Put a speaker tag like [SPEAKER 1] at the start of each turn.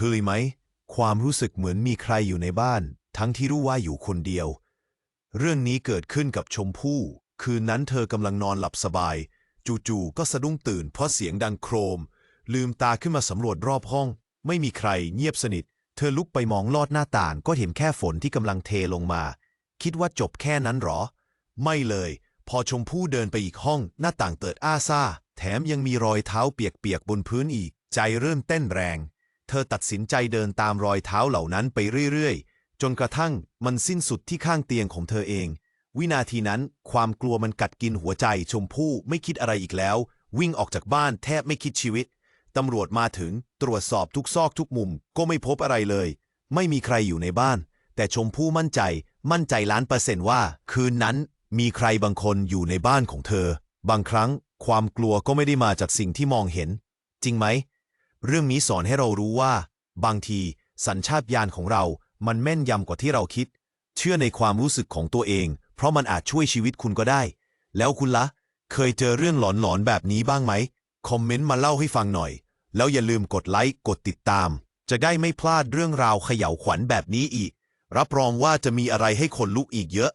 [SPEAKER 1] เคยไหม ความรู้สึกเหมือนมีใครอยู่ในบ้าน ทั้งที่รู้ว่าอยู่คนเดียว เรื่องนี้เกิดขึ้นกับชมพู่ คืนนั้นเธอกำลังนอนหลับสบาย จู่ๆก็สะดุ้งตื่นเพราะเสียงดังโครม ลืมตาขึ้นมาสำรวจรอบห้อง ไม่มีใครเงียบสนิท เธอลุกไปมองลอดหน้าต่างก็เห็นแค่ฝนที่กำลังเทลงมา คิดว่าจบแค่นั้นหรอ ไม่เลย พอชมพู่เดินไปอีกห้อง หน้าต่างเปิดอ้าซ่า แถมยังมีรอยเท้าเปียกๆบนพื้นอีก ใจเริ่มเต้นแรง เธอตัดสินใจเดินตามรอยเท้าเหล่านั้นไปเรื่อยๆ จนกระทั่งมันสิ้นสุดที่ข้างเตียงของเธอเอง วินาทีนั้นความกลัวมันกัดกินหัวใจชมพู่ไม่คิดอะไรอีกแล้ว วิ่งออกจากบ้านแทบไม่คิดชีวิต ตำรวจมาถึงตรวจสอบทุกซอกทุกมุมก็ไม่พบอะไรเลย ไม่มีใครอยู่ในบ้าน แต่ชมพู่มั่นใจ มั่นใจล้านเปอร์เซนต์ว่า คืนนั้นมีใครบางคนอยู่ในบ้านของเธอ บางครั้งความกลัวก็ไม่ได้มาจากสิ่งที่มองเห็น จริงไหม เรื่องนี้สอนให้เรารู้ว่า บางที สัญชาตญาณของเรา มันแม่นยำกว่าที่เราคิด เชื่อในความรู้สึกของตัวเอง เพราะมันอาจช่วยชีวิตคุณก็ได้ แล้วคุณละ่ะ เคยเจอเรื่องหลอนๆแบบนี้บ้างไหม คอมเมนต์มาเล่าให้ฟังหน่อย แล้วอย่าลืมกดไลค์ กดติดตาม จะได้ไม่พลาดเรื่องราวเขย่าวขวัญแบบนี้อีก รับรองว่าจะมีอะไรให้คนลุกอีกเยอะ